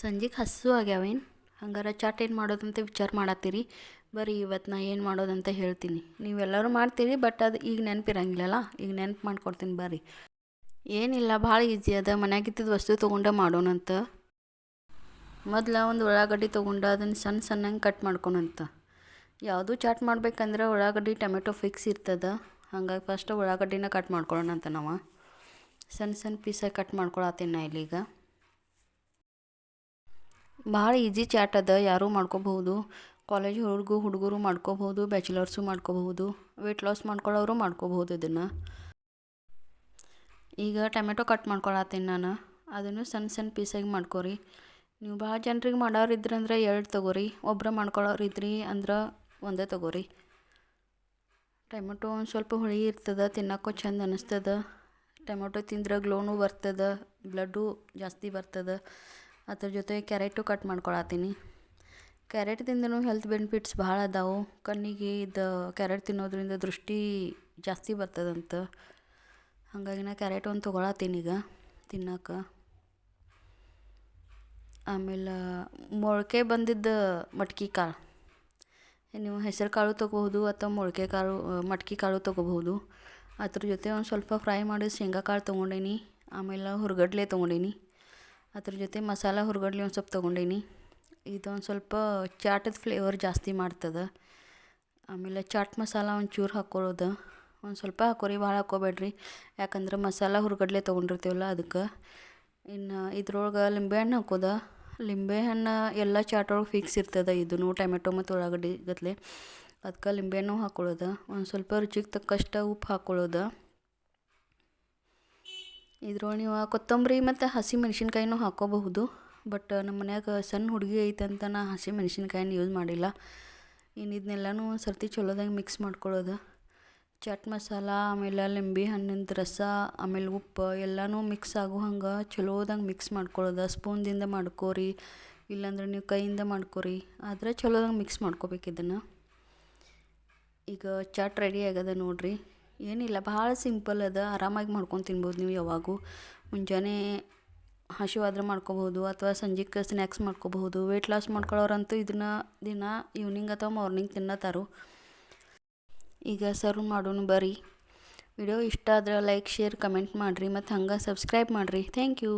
ಸಂಜೆಗೆ ಹಸು ಆಗ್ಯಾವೇನು? ಹಂಗಾರ ಚಾಟ್ ಏನು ಮಾಡೋದಂತ ವಿಚಾರ ಮಾಡತ್ತೀರಿ. ಬರ್ರಿ ಇವತ್ತು ನಾ ಏನು ಮಾಡೋದಂತ ಹೇಳ್ತೀನಿ. ನೀವೆಲ್ಲರೂ ಮಾಡ್ತೀರಿ ಬಟ್ ಅದು ಈಗ ನೆನಪಿರಂಗಿಲ್ಲಲ್ಲ? ಈಗ ನೆನಪು ಮಾಡ್ಕೊಡ್ತೀನಿ ಬರ್ರಿ. ಏನಿಲ್ಲ, ಭಾಳ ಈಜಿ ಅದ. ಮನೆಯಾಗಿದ್ದ ವಸ್ತು ತೊಗೊಂಡ ಮಾಡೋಣಂತ. ಮೊದ್ಲ ಒಂದು ಉಳ್ಳಾಗಡ್ಡಿ ತೊಗೊಂಡು ಅದನ್ನು ಸಣ್ಣ ಸಣ್ಣಂಗೆ ಕಟ್ ಮಾಡ್ಕೊಳಂತ ಯಾವುದು ಚಾಟ್ ಮಾಡ್ಬೇಕಂದ್ರೆ ಉಳ್ಳಾಗಡ್ಡಿ ಟೊಮೆಟೊ ಫಿಕ್ಸ್ ಇರ್ತದ. ಹಂಗಾಗಿ ಫಸ್ಟ್ ಉಳ್ಳಾಗಡ್ಡಿನ ಕಟ್ ಮಾಡ್ಕೊಳ್ಳೋಣಂತ ನಾವು. ಸಣ್ಣ ಸಣ್ಣ ಪೀಸಾಗಿ ಕಟ್ ಮಾಡ್ಕೊಳತ್ತೀನಿ ನಾ ಇಲ್ಲೀಗ. ಭಾಳ ಈಜಿ ಚಾಟ್ ಅದ, ಯಾರೂ ಮಾಡ್ಕೋಬಹುದು. ಕಾಲೇಜ್ ಹುಡುಗರು ಹುಡುಗರು ಮಾಡ್ಕೋಬಹುದು, ಬ್ಯಾಚುಲರ್ಸು ಮಾಡ್ಕೋಬಹುದು ವೆಯ್ಟ್ ಲಾಸ್ ಮಾಡ್ಕೊಳ್ಳೋರು ಮಾಡ್ಕೋಬಹುದು ಇದನ್ನು. ಈಗ ಟೊಮೆಟೊ ಕಟ್ ಮಾಡ್ಕೊಳತ್ತೀನಿ ನಾನು. ಅದನ್ನು ಸಣ್ಣ ಸಣ್ಣ ಪೀಸಾಗಿ ಮಾಡ್ಕೊರಿ. ನೀವು ಭಾಳ ಜನರಿಗೆ ಮಾಡೋರು ಇದ್ರಂದ್ರೆ ಎರಡು ತೊಗೋರಿ ಒಬ್ಬರು ಮಾಡ್ಕೊಳ್ಳೋರು ಇದ್ರಿ ಅಂದ್ರೆ ಒಂದೇ ತೊಗೋರಿ. ಟೊಮೆಟೊ ಒಂದು ಸ್ವಲ್ಪ ಹುಳಿ ಇರ್ತದೆ, ತಿನ್ನೋಕ್ಕೂ ಚೆಂದ ಅನ್ನಿಸ್ತದೆ ಟೊಮೆಟೊ ತಿಂದ್ರೆ ಗ್ಲೋನು ಬರ್ತದೆ, ಬ್ಲಡ್ಡು ಜಾಸ್ತಿ ಬರ್ತದ. ಅದ್ರ ಜೊತೆ ಕ್ಯಾರೆಟು ಕಟ್ ಮಾಡ್ಕೊಳತ್ತೀನಿ. ಕ್ಯಾರೆಟ್ ತಿಂದನು ಹೆಲ್ತ್ ಬೆನಿಫಿಟ್ಸ್ ಭಾಳ ಅದಾವು. ಕಣ್ಣಿಗೆ ಇದು ಕ್ಯಾರೆಟ್ ತಿನ್ನೋದ್ರಿಂದ ದೃಷ್ಟಿ ಜಾಸ್ತಿ ಬರ್ತದಂತ. ಹಾಗಾಗಿ ನಾ ಕ್ಯಾರೆಟ್ ಒಂದು ತೊಗೊಳತ್ತೀನಿ ಈಗ ತಿನ್ನಕ್ಕೆ ಆಮೇಲೆ ಮೊಳಕೆ ಬಂದಿದ್ದ ಮಟ್ಕಿ ಕಾಳು. ನೀವು ಹೆಸರು ಕಾಳು ತೊಗೋಬೋದು ಅಥವಾ ಮೊಳಕೆ ಕಾಳು, ಮಟ್ಕಿ ಕಾಳು ತೊಗೋಬಹುದು. ಅದ್ರ ಜೊತೆ ಒಂದು ಸ್ವಲ್ಪ ಫ್ರೈ ಮಾಡಿ ಶೇಂಗಾ ಕಾಳು ತೊಗೊಂಡೀನಿ. ಆಮೇಲೆ ಹುರ್ಗಡ್ಲೆ ತೊಗೊಂಡೀನಿ. ಅದ್ರ ಜೊತೆ ಮಸಾಲ ಹುರ್ಗಡ್ಲೆ ಒಂದು ಸ್ವಲ್ಪ ತೊಗೊಂಡೀನಿ. ಇದೊಂದು ಸ್ವಲ್ಪ ಚಾಟದ ಫ್ಲೇವರ್ ಜಾಸ್ತಿ ಮಾಡ್ತದೆ. ಆಮೇಲೆ ಚಾಟ್ ಮಸಾಲ ಒಂಚೂರು ಹಾಕ್ಕೊಳ್ಳೋದು ಒಂದು ಸ್ವಲ್ಪ ಹಾಕೋರಿ ಭಾಳ ಹಾಕ್ಕೋಬೇಡ್ರಿ ಯಾಕಂದ್ರೆ ಮಸಾಲ ಹುರ್ಗಡ್ಲೆ ತೊಗೊಂಡಿರ್ತೀವಲ್ಲ ಅದಕ್ಕೆ ಇನ್ನು ಇದ್ರೊಳಗೆ ಲಿಂಬೆಹಣ್ಣು ಹಾಕೋದ. ಲಿಂಬೆಹಣ್ಣು ಎಲ್ಲ ಚಾಟ್ ಒಳಗೆ ಫಿಕ್ಸ್ ಇರ್ತದೆ ಇದನ್ನು ಟೊಮೆಟೊ ಮತ್ತು ಉಳ್ಳಾಗಡ್ಡಿ ಗತ್ಲೆ ಅದಕ್ಕೆ ಲಿಂಬೆಹಣ್ಣು ಹಾಕ್ಕೊಳ್ಳೋದು ಒಂದು ಸ್ವಲ್ಪ ರುಚಿಗೆ ತಕ್ಕಷ್ಟು ಉಪ್ಪು ಹಾಕ್ಕೊಳ್ಳೋದು ಇದ್ರೊಳಗೆ ನೀವು ಕೊತ್ತಂಬರಿ ಮತ್ತು ಹಸಿ ಮೆಣಸಿನ್ಕಾಯಿನೂ ಹಾಕ್ಕೋಬಹುದು ಬಟ್ ನಮ್ಮ ಮನ್ಯಾಗ ಸಣ್ಣ ಹುಡುಗಿ ಐತೆ ಅಂತ ನಾ ಹಸಿ ಮೆಣಸಿನ್ಕಾಯಿನ ಯೂಸ್ ಮಾಡಿಲ್ಲ. ಇನ್ನು ಇದನ್ನೆಲ್ಲನೂ ಸರ್ತಿ ಚಲೋದಾಗಿ ಮಿಕ್ಸ್ ಮಾಡ್ಕೊಳ್ಳೋದು ಚಾಟ್ ಮಸಾಲ, ಆಮೇಲೆ ಲಿಂಬೆ ಹಣ್ಣಿಂದು ರಸ, ಆಮೇಲೆ ಉಪ್ಪು ಎಲ್ಲನೂ ಮಿಕ್ಸ್ ಆಗೋ ಹಂಗೆ ಚಲೋದಂಗೆ ಮಿಕ್ಸ್ ಮಾಡ್ಕೊಳ್ಳೋದು ಸ್ಪೂನ್ದಿಂದ ಮಾಡ್ಕೋರಿ, ಇಲ್ಲಾಂದ್ರೆ ನೀವು ಕೈಯಿಂದ ಮಾಡ್ಕೋರಿ. ಆದರೆ ಚಲೋದಂಗೆ ಮಿಕ್ಸ್ ಮಾಡ್ಕೋಬೇಕು ಇದನ್ನು. ಈಗ ಚಾಟ್ ರೆಡಿ ಆಗ್ಯದ ನೋಡಿರಿ. ಏನಿಲ್ಲ, ಭಾಳ ಸಿಂಪಲ್ ಅದ. ಆರಾಮಾಗಿ ಮಾಡ್ಕೊಂಡು ತಿನ್ಬೋದು ನೀವು ಯಾವಾಗೂ. ಮುಂಜಾನೆ ಹಸಿವಾದ್ರೆ ಮಾಡ್ಕೋಬಹುದು, ಅಥವಾ ಸಂಜೆಗೆ ಸ್ನ್ಯಾಕ್ಸ್ ಮಾಡ್ಕೋಬಹುದು. ವೆಯ್ಟ್ ಲಾಸ್ ಮಾಡ್ಕೊಳ್ಳೋರಂತೂ ಇದನ್ನ ದಿನ ಈವ್ನಿಂಗ್ ಅಥವಾ ಮಾರ್ನಿಂಗ್ ತಿನ್ನತ್ತಾರು ಈಗ ಸರ್ವ್ ಮಾಡೋಣ ಬರ್ರಿ ವಿಡಿಯೋ ಇಷ್ಟ ಆದ್ರೆ ಲೈಕ್ ಶೇರ್ ಕಮೆಂಟ್ ಮಾಡಿರಿ. ಮತ್ತು ಹಂಗೆ ಸಬ್ಸ್ಕ್ರೈಬ್ ಮಾಡಿರಿ. Thank you